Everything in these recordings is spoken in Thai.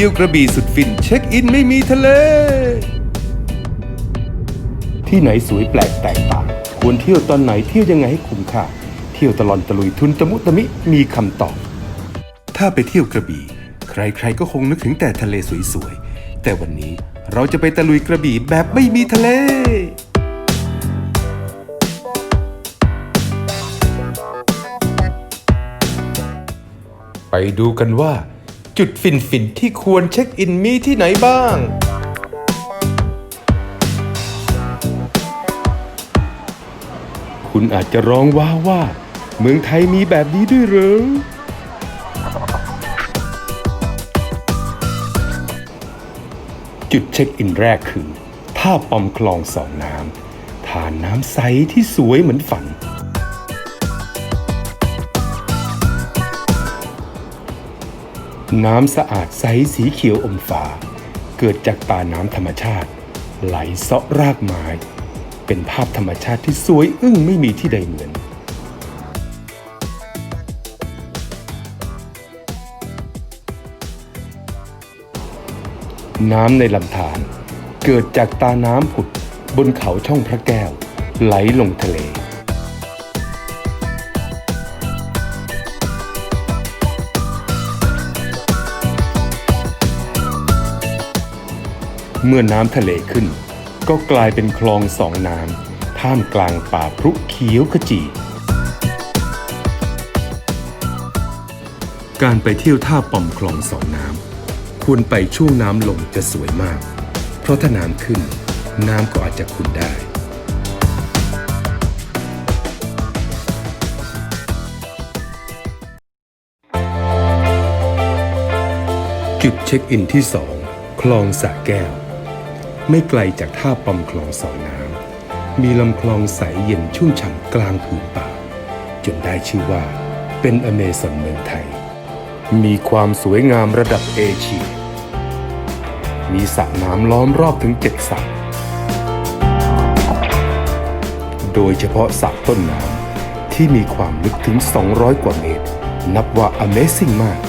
ที่ยวกระบี่สุดฟินเช็คอินไม่มีทะเล ที่ไหนสวยแปลกแตกต่างควรเที่ยวตอนไหนเที่ยวยังไงให้คุ้มค่า เที่ยวตลอดตะลุยทุนตะมุตะมิมีคำตอบ ถ้าไปเที่ยวกระบี่ ใครๆก็คงนึกถึงแต่ทะเลสวยๆ แต่วันนี้เราจะไปตะลุยกระบี่แบบไม่มีทะเลไปดูกันว่า จุดฟินฟินๆที่ควรเช็คอินมีที่ไหนบ้าง คุณอาจจะร้องว้าว่า เมืองไทยมีแบบนี้ด้วยหรือจุดเช็คอินแรกคือท่าปอมคลองสองน้ำทานน้ำใสที่สวยเหมือนฝัน น้ำสะอาดใสสีเขียวอมฟ้าเกิดจากตาน้ำธรรมชาติ ไหลเซาะรากไม้ เป็นภาพธรรมชาติที่สวยอึ้งไม่มีที่ใดเหมือนน้ำในลำธารเกิดจากตาน้ำผุดบนเขาช่องพระแก้ว ไหลลงทะเล เมื่อน้ำทะเลขึ้น ก็กลายเป็นคลองสองน้ำท่ามกลางป่าพรุเขียวขจี การไปเที่ยวท่าป่อมคลองสองน้ำควรไปช่วงน้ำลงจะสวยมาก เพราะถ้าน้ำขึ้น น้ำก็อาจจะขุ่นได้จุดเช็คอินที่ 2 คลองสะแก้ว ไม่ไกลจากท่าปอมคลองสองน้ำ มีลำคลองใสเย็นชุ่มฉ่ำกลางผืนป่า จนได้ชื่อว่าเป็นอเมซอนเมืองไทย มีความสวยงามระดับเอเชีย มีสระน้ำล้อมรอบถึงเจ็ดสระโดยเฉพาะสระต้นน้ำที่มีความลึกถึง 200 กว่าเมตร นับว่า Amazing มาก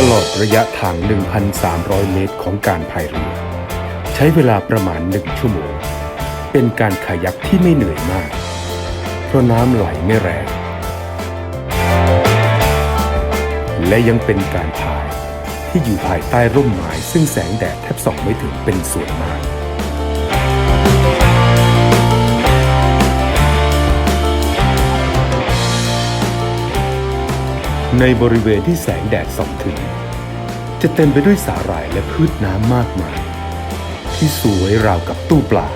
ตลอดระยะทาง 1,300 เมตรของการพายเรือ ใช้เวลาประมาณ1ชั่วโมง เป็นการขยักที่ไม่เหนื่อยมาก เพราะน้ำไหลไม่แรง และยังเป็นการพายที่อยู่ภายใต้ร่มไม้ซึ่งแสงแดดแทบส่องไม่ถึงเป็นส่วนมาก ในบริเวณที่แสงแดดส่องถึง จะเต็มไปด้วยสาหร่ายและพืชน้ำมากมาย ที่สวยราวกับตู้ปลา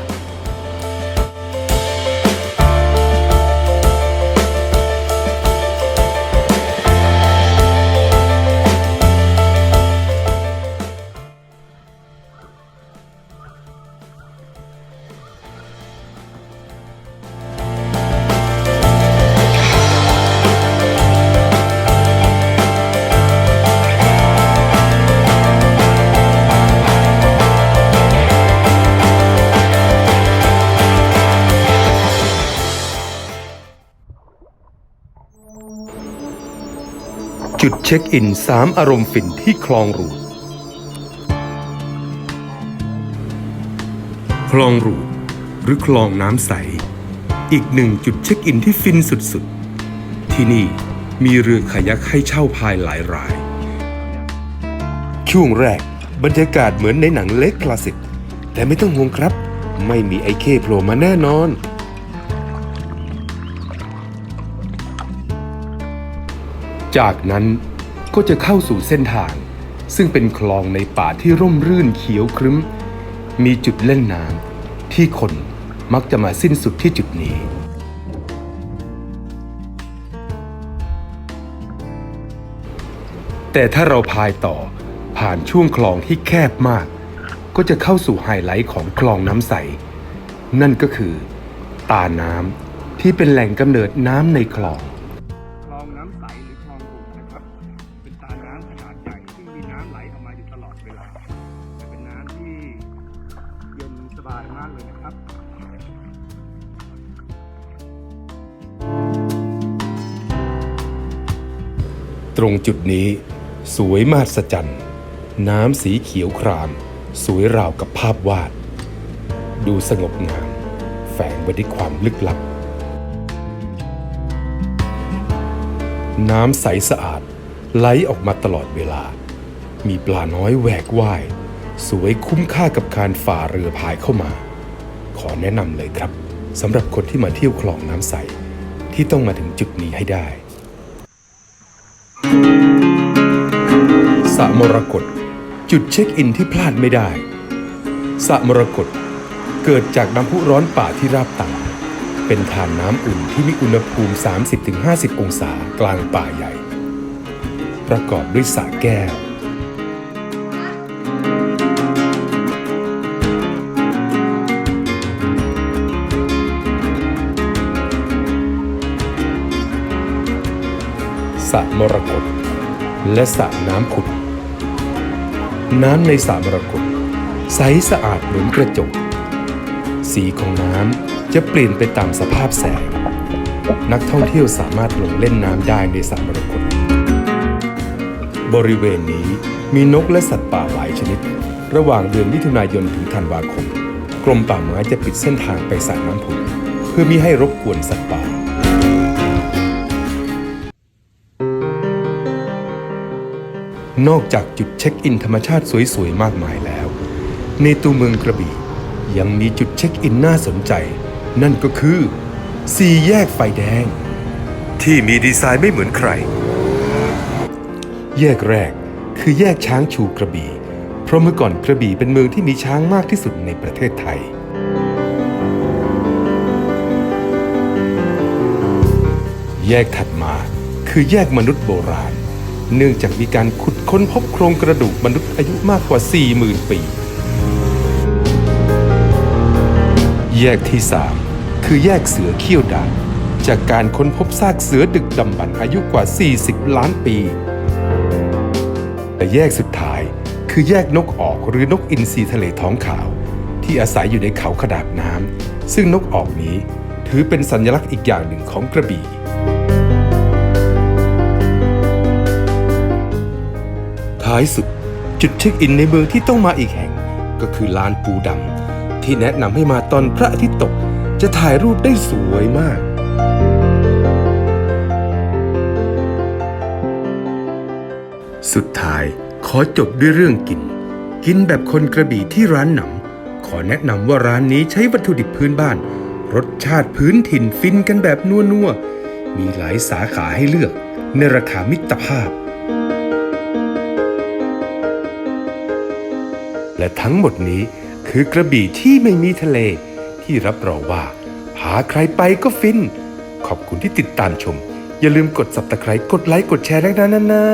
จุดเช็คอิน 3 อารมณ์ฝิ่นที่คลองรูด คลองรูด หรือคลองน้ำใส อีกหนึ่งจุดเช็คอินที่ฟินสุดๆ ที่นี่มีเรือคายักให้เช่าพายหลายราย ช่วงแรกบรรยากาศเหมือนในหนังเล็กคลาสสิก แต่ไม่ต้องห่วงครับ ไม่มีไอเข้โผล่มาแน่นอน จากนั้นก็จะเข้าสู่เส้นทาง ซึ่งเป็นคลองในป่าที่ร่มรื่นเขียวครึ้ม มีจุดเล่นน้ำที่คนมักจะมาสิ้นสุดที่จุดนี้ แต่ถ้าเราพายต่อผ่านช่วงคลองที่แคบมาก ก็จะเข้าสู่ไฮไลท์ของคลองน้ำใส นั่นก็คือ ตาน้ำที่เป็นแหล่งกำเนิดน้ำในคลอง ตรงจุดนี้ สวยมหัศจรรย์ น้ำสีเขียวคราม สวยราวกับภาพวาด ดูสงบงาม แฝงไว้ด้วยความลึกลับ น้ำใสสะอาดไหลออกมาตลอดเวลา มีปลาน้อยแหวกว่าย สวยคุ้มค่ากับการฝ่าเรือพายเข้ามา ขอแนะนำเลยครับสำหรับคนที่มาเที่ยวคลองน้ำใสที่ต้องมาถึงจุดนี้ให้ได้ สะมรกตจุดเช็คอินที่พลาดไม่ได้สะมรกตเกิดจากน้ำพุร้อนป่าที่ราบต่ำเป็นทานน้ำอุ่นที่มีอุณหภูมิ 30-50 องศากลางป่าใหญ่ ประกอบด้วยสระแก้ว สระมรกตและสระน้ำขุ่นน้ำในสระมรกตใสสะอาดเหมือนกระจก สีของน้ำจะเปลี่ยนไปตามสภาพแสง นักท่องเที่ยวสามารถลงเล่นน้ำได้ในสระมรกตบริเวณนี้มีนกและสัตว์ป่าหลายชนิด ระหว่างเดือนมิถุนายนถึงธันวาคม กรมป่าไม้จะปิดเส้นทางไปสระน้ำผุนเพื่อมิให้รบกวนสัตว์ป่า นอกจากจุดเช็คอินธรรมชาติสวยๆ มากมายแล้ว ในตัวเมืองกระบี่ยังมีจุดเช็คอินน่าสนใจ นั่นก็คือสี่แยกไฟแดง ที่มีดีไซน์ไม่เหมือนใคร แยกแรกคือแยกช้างชูกระบี่ เพราะเมื่อก่อนกระบี่เป็นเมืองที่มีช้างมากที่สุดในประเทศไทย แยกถัดมาคือแยกมนุษย์โบราณ เนื่องจากมีการขุดค้นพบโครงกระดูกมนุษย์อายุมากกว่า 40,000 ปี แยกที่ 3 คือแยกเสือเขี้ยวดาบจากการค้นพบซากเสือดึกดำบรรพ์อายุกว่า 40 ล้านปี แต่แยกสุดท้ายคือแยกนกออกหรือนกอินทรีทะเลท้องขาว ที่อาศัยอยู่ในเขาขดาบน้ำซึ่งนกออกนี้ถือเป็นสัญลักษณ์อีกอย่างหนึ่งของกระบี่ ท้ายสุด จุดเช็คอินในเมืองที่ต้องมาอีกแห่ง ก็คือลานปูดำที่แนะนำให้มาตอนพระอาทิตย์ตก จะถ่ายรูปได้สวยมาก สุดท้ายขอจบด้วยเรื่องกิน กินแบบคนกระบี่ที่ร้านหนำขอแนะนำว่าร้านนี้ใช้วัตถุดิบพื้นบ้าน รสชาติพื้นถิ่นฟินกันแบบนัวๆมีหลายสาขาให้เลือกในราคามิตรภาพ และทั้งหมดนี้คือกระบี่ที่ไม่มีทะเล ที่รับรองว่า หาใครไปก็ฟิน ขอบคุณที่ติดตามชม อย่าลืมกด subscribe กดไลค์กดแชร์ด้วยนะนะนะ